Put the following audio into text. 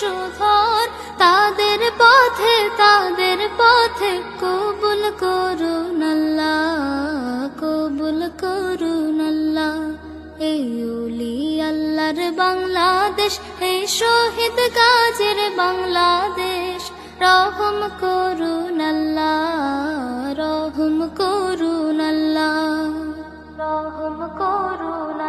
বংশধর তাদের পথে তাদের পথে কবুল করুন আল্লাহ, কবুল করুন আল্লাহ। এই আল্লাহর বাংলাদেশ, এই শহীদ কাজের বাংলাদেশ। রহম করুন আল্লাহ, রহম করুন আল্লাহ, রহম করুন